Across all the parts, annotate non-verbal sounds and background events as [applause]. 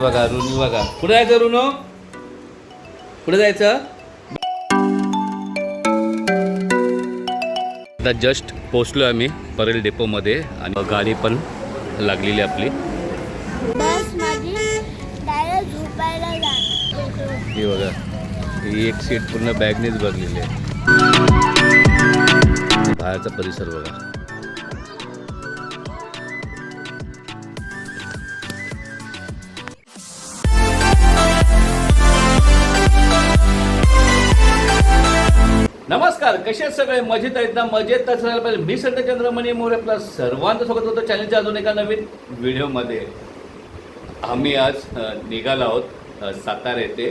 बघा रुनू बघा. कुठे जायचं रुनो? कुठे जायचं? आता जस्ट पोचलो आम्ही परेल डेपोमध्ये आणि गाडी पण लागलेली आपली. ही बघा ही एक सीट पूर्ण बॅगनेच भरलेली आहे. बाहेरचा परिसर बघा. नमस्कार कसे आहेत सगळे? मजेत आहेत ना? मजेत असायला पाहिजे मी संत चंद्रमणी मोरे आपला सर्वांचं स्वागत होतं चॅनलच्या अजून एका नवीन व्हिडिओमध्ये. आम्ही आज निघालो आहोत सातारा येथे.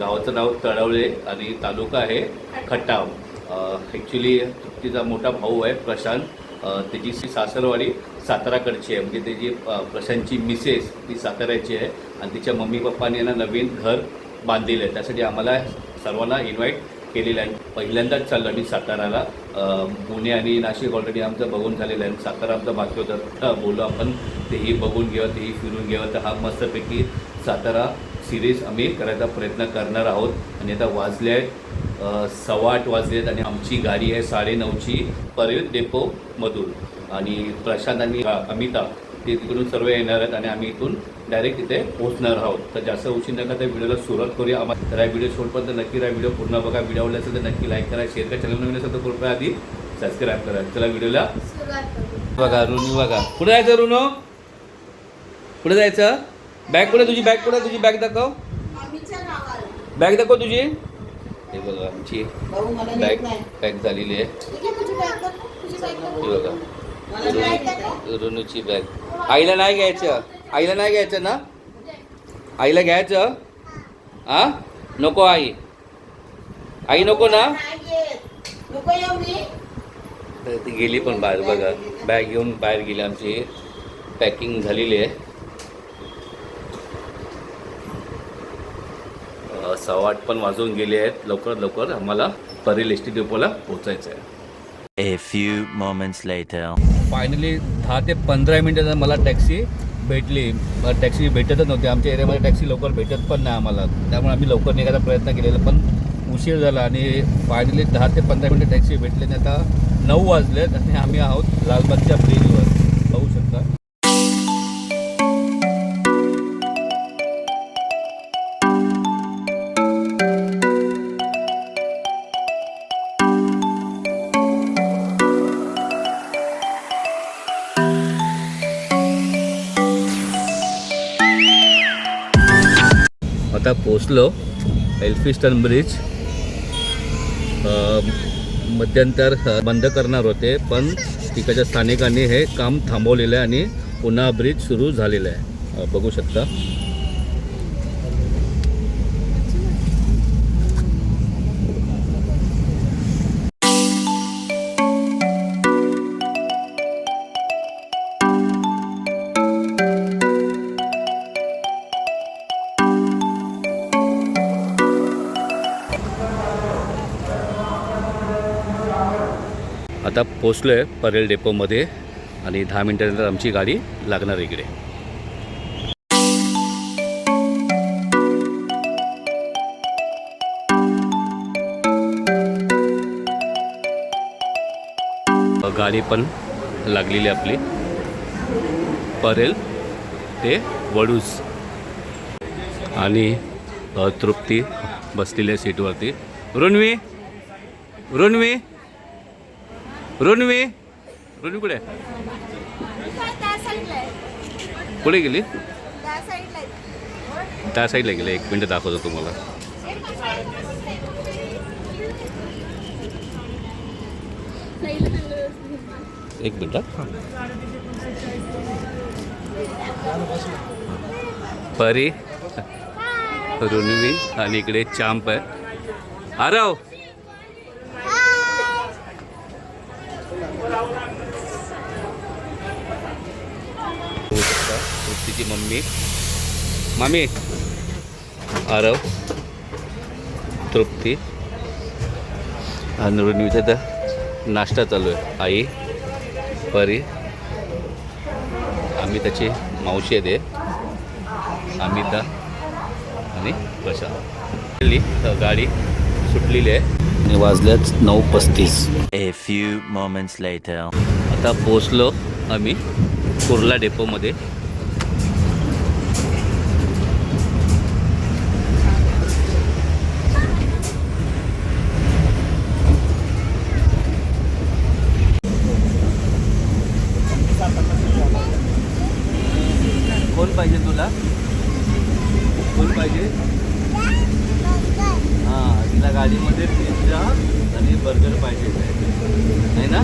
गावाचं नाव तळवळे आणि तालुका आहे खटाव. ॲक्च्युली तिचा मोठा भाऊ आहे प्रशांत. त्याची सी सासरवाडी साताराकडची आहे. म्हणजे त्याची प्रशांतची मिसेस ती साताऱ्याची आहे. आणि तिच्या मम्मी पप्पाने ना नवीन घर बांधलेलं आहे. त्यासाठी आम्हाला सर्वांना इन्व्हाइट केलेलं आहे. पहिल्यांदाच चाललं मी साताराला. पुणे आणि नाशिक ऑलरेडी आमचं बघून झालेलं आहे. सातारा आमचं बाकी होतं. बोलू आपण. तेही बघून घ्यावं तेही फिरून घ्यावं तर हा मस्तपैकी सातारा सिरीज आम्ही करायचा प्रयत्न करणार आहोत. आणि आता वाजले आहेत सव्वा आठ वाजले आहेत आणि आमची गाडी आहे साडेनऊची. परेल डेपोमधून आणि प्रशांत आणि अमिता ते तिकडून सर्व येणार आहेत आणि आम्ही इथून डायरेक्ट तिथे पोहोचणार आहोत. तर जास्त उशीर नका त्या व्हिडिओला सुरुवात करूया. आम्हाला तर व्हिडिओ शेवटपर्यंत नक्की हा व्हिडिओ पूर्ण बघा. व्हिडिओ आवडला असेल तर नक्की लाईक करा शेअर करा. चॅनल नवीन असेल तर कृपया आधी सबस्क्राईब करा. चला व्हिडिओला बघा रुनू बघा. कुठे जायचं रुनो? कुठे जायचं? बॅग कुठे तुझी? बॅग कुठे तुझी? बॅग दाखव. बॅग दाखव तुझी. हे बघा आमची बॅग पॅक झालेली आहे. बघा. रुनूची बॅग आईला नाही घ्यायचं. आईला नाही घ्यायचं ना? आईला घ्यायचं? हा? नको आई. आई नको ना? तर ती गेली पण बाहेर बघा. बॅग घेऊन बाहेर गेली आमची. पॅकिंग झालेली आहे. सव्वा आठ पण वाजून गेले आहेत. लवकरात लवकर आम्हाला परेल एस टी डेपोला पोचायचं आहे. A few moments later. Finally दहा ते पंधरा मिनिटात मला टॅक्सी भेटली टॅक्सी भेटतच नव्हती. आमच्या एरियामध्ये टॅक्सी लवकर भेटत पण नाही आम्हाला. त्यामुळे आम्ही लवकर निघायचा प्रयत्न केलेला पण उशीर झाला आणि फायनली दहा ते पंधरा मिनिटं टॅक्सी भेटली आणि आता नऊ वाजलेत आणि आम्ही आहोत लालबागच्या ब्रिजवर पाहू शकता. आता पोचलो एल्फिस्टन ब्रिज. मध्यंतर बंद करणार होते पण तिकडच्या स्थानिकांनी हे काम थांबवलेलं आहे आणि पुन्हा ब्रिज सुरू झालेलं आहे. बघू शकता. पोचलो आहे परेल डेपोमध्ये आणि दहा मिनिटानंतर आमची गाडी लागणार इकडे. गाडी पण लागलेली आपली. परेल ते वडूस. आणि तृप्ती बसलेल्या सीटवरती रुन्वी रुन्वी रुन्वी रुन्वी कुठे? आहे? कुठे गेली? त्या साईडला गेलं गेले. एक मिनटं दाखवतो तुम्हाला. एक मिनटं परी रुन्वी आणि इकडे चांप आहे. आरव तिची तृप्तीची मम्मी. मामी. आरव. तृप्ती. आणि तर नाश्ता चालू आहे. आई परी. आम्ही त्याची मावशी आहे अमिता आणि कशा गाडी सुटलेली आहे. आणि वाजल्याच नऊ पस्तीस. A few moments later. आता पोचलो आम्ही कुर्ला डेपोमध्ये. कोण पाहिजे तुला? कोण पाहिजे? त्या तिला गाडीमध्ये पिझ्झा आणि बर्गर पाहिजे आहे ना?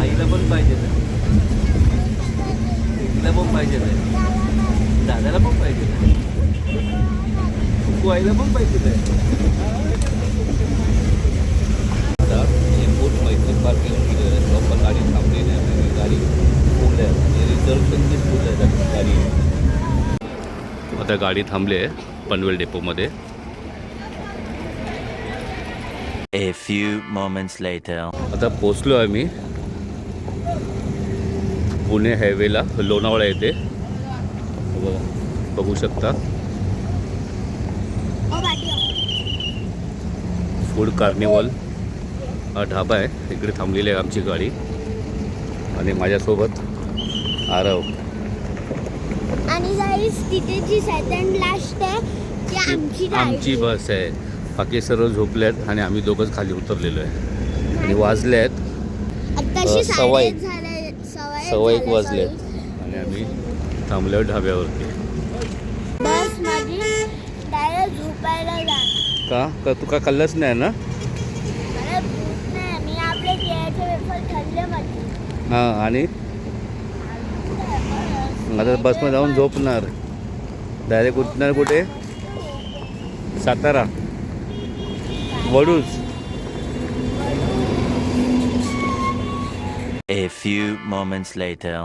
आईला पण पाहिजे ना तिला पण पाहिजे आहे दादाला पण पाहिजे ना आईला पण पाहिजे आहे आता एअरपोर्ट मैत्री पार्क येऊन गेलेलं आहे प्रॉपर गाडी थांबलेली आहे गाडी फुल आहे. म्हणजे रिझर्वेशनची फुल आहे. गाडी. आता गाडी थांबली आहे पनवेल डेपोमध्ये A few moments later. आता पोचलो आहे मी पुणे हायवेला. लोणावळा येथे. बघा, बघू शकता. Food carnival. हा ढाबा आहे. इकडे थांबलेली आहे आमची गाडी. आणि माझ्यासोबत आरव. आणि तिथे जी सेकंड लास्ट आहे आमची बस आहे. बाकी सर्व झोपले आहेत आणि आम्ही दोघंच खाली उतरलेलो आहे. आणि वाजले आहेत सव्वा एक. सव्वा एक वाजले. आणि आम्ही थांबलो ढाब्यावरती. का? का तू का खाल्लंच नाही ना? हां आणि? आता बसमध्ये जाऊन झोपणार. डायरेक्ट उठणार कुठे? Satara. Bharuch A few moments later.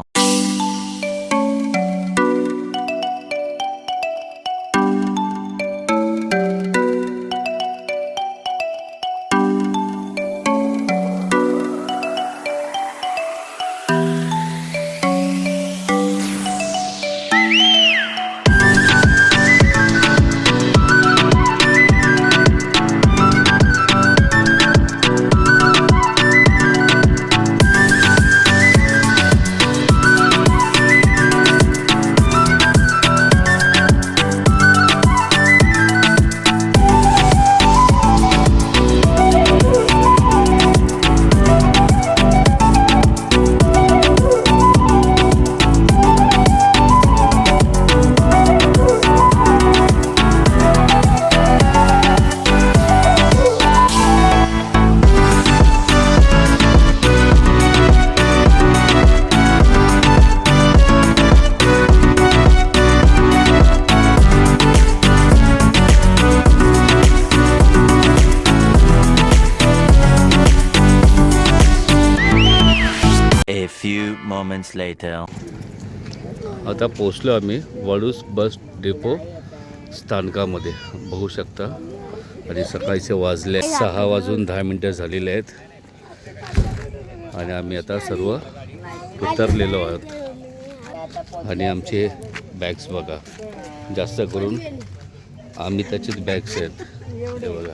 Moments later. आता पोचलो आम्ही वाळूस बस डेपो स्थानकामध्ये. बघू शकता. आणि सकाळचे वाजले. सहा वाजून दहा मिनटं झालेले आहेत. आणि आम्ही आता सर्व उतरलेलो आहोत. आणि आमचे बॅग्स बघा. जास्त करून आम्ही त्याचेच बॅग्स आहेत. हे बघा.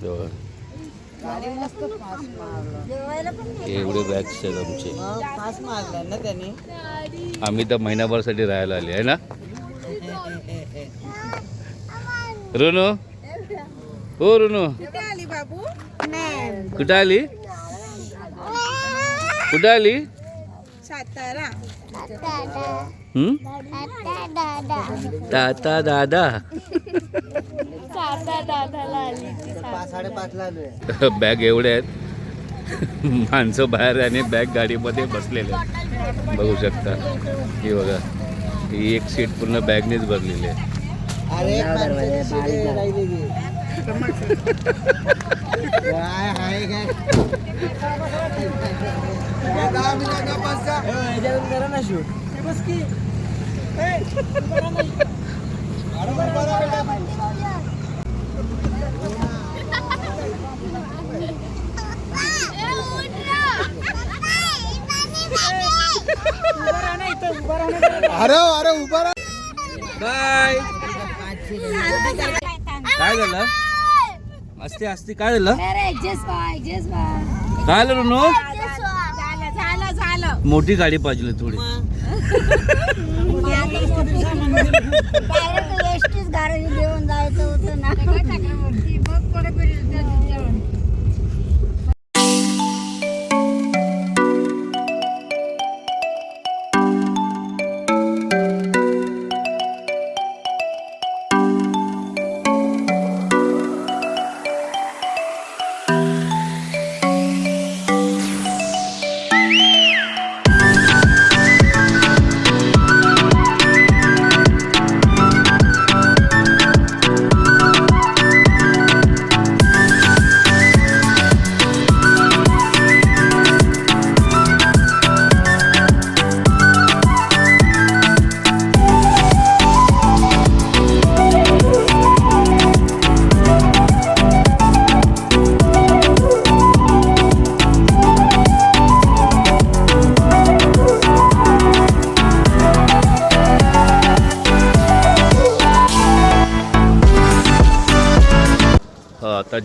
हे बघा. एवढे बॅग्स आहेत आमचे. पास मारला ना त्याने. आम्ही तर महिनाभरसाठी राहायला आले आहे ना? रुनो? हो रुनो. कुठे आली? बाबू कुठं आली? कुठं आली सातारा. ताता दादा. [laughs] बॅग एवढे आहेत. [laughs] माणसं बाहेर आणि बॅग गाडीमध्ये बसलेले. बघू शकता. ही बघा. ही एक सीट पूर्ण बॅगनेच भरलेली आहे. ना शूट बस की. अरे अरे उभा राहा. बाय. काय झालं? असते असते काय झालं? काय झालं ऋणू झालं झालं झालं. मोठी गाडी पाहिजे थोडी. एसटीच गाडी घेऊन जायचं होतं ना.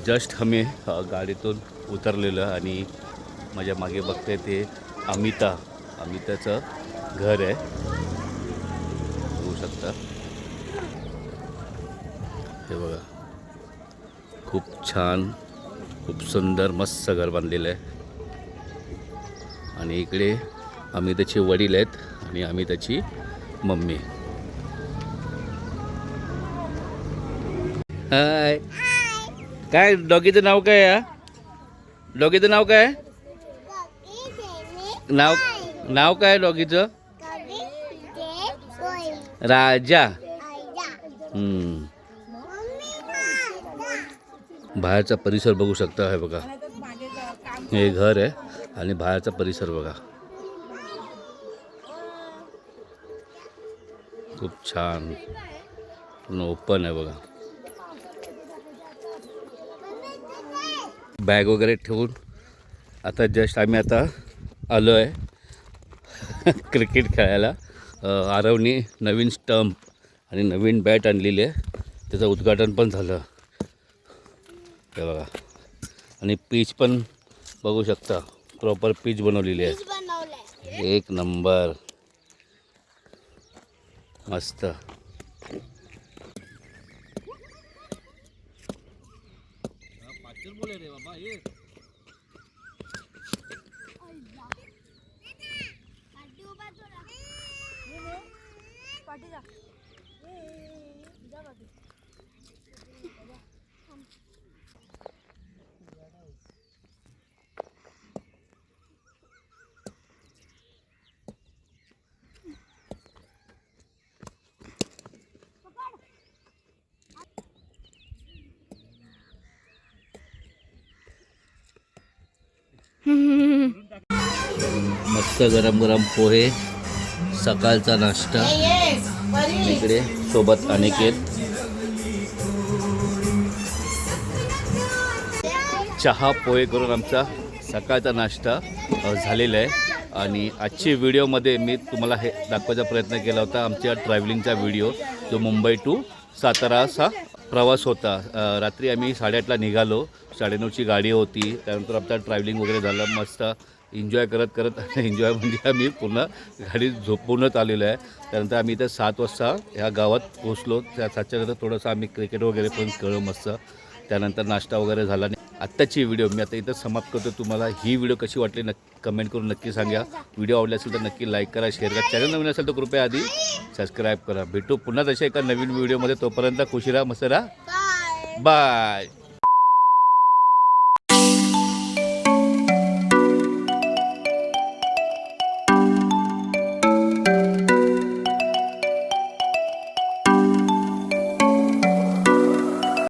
जस्ट आम्ही गाडीतून उतरलेलं आणि माझ्या मागे बघते ते अमिता. अमिताचं घर आहे. बघू शकता. हे बघा. खूप छान खूप सुंदर मस्त घर बांधलेलं आहे. आणि इकडे अमिताचे वडील आहेत आणि अमिताची मम्मी. हाय काय डॉगीचं नाव काय आहे डॉगीचं नाव काय आहे? नाव नाव काय आहे डॉगीचं? राजा. बाहेरचा परिसर बघू शकता हे बघा. हे घर आहे आणि बाहेरचा परिसर बघा. खूप छान. पूर्ण ओपन आहे बघा. बॅग वगैरे ठेवून आता जस्ट आम्ही आता आलो आहे क्रिकेट खेळायला. आरवनी नवीन स्टंप आणि नवीन बॅट आणलेली आहे. त्याचं उद्घाटन पण झालं. हे बघा. आणि पीच पण बघू शकता. प्रॉपर पीच बनवलेली आहे. एक नंबर मस्त. పోలేదే బాబాయి పట్టుదా मस्त गरम गरम पोहे सकाळचा नाश्ता. इकडे सोबत अनिकेत चहा पोहे करून आमचा सकाळचा नाश्ता झालेला आहे. आणि आजची व्हिडिओमध्ये मी तुम्हाला हे दाखवायचा प्रयत्न केला होता आमच्या ट्रॅव्हलिंगचा व्हिडिओ जो मुंबई टू सातारा असा प्रवास होता. रात्री आम्ही साडेआठला निघालो. साडेनऊची गाडी होती. त्यानंतर आमचा ट्रॅव्हलिंग वगैरे झालं. मस्त एन्जॉय करत करत [laughs] एन्जॉय म्हणजे आम्ही पूर्ण गाडीत झोपूनच आलेलो आहे. त्यानंतर आम्ही इथे सात वाजता ह्या गावात पोचलो त्या सातच्या नंतर थोडंसं आम्ही क्रिकेट वगैरे पण खेळलो मस्त. त्यानंतर नाश्ता वगैरे झाला. आत्ताची व्हिडिओ मी आता इथं समाप्त करतो. तुम्हाला ही व्हिडिओ कशी वाटली नक्की कमेंट करून नक्की सांगा. व्हिडिओ आवडला असेल तर नक्की लाईक करा शेअर करा. चॅनल नवीन असेल तर कृपया आधी सबस्क्राईब करा. भेटू पुन्हा तशा एका नवीन व्हिडिओमध्ये तोपर्यंत खुशी राहा मस्त राहा. बाय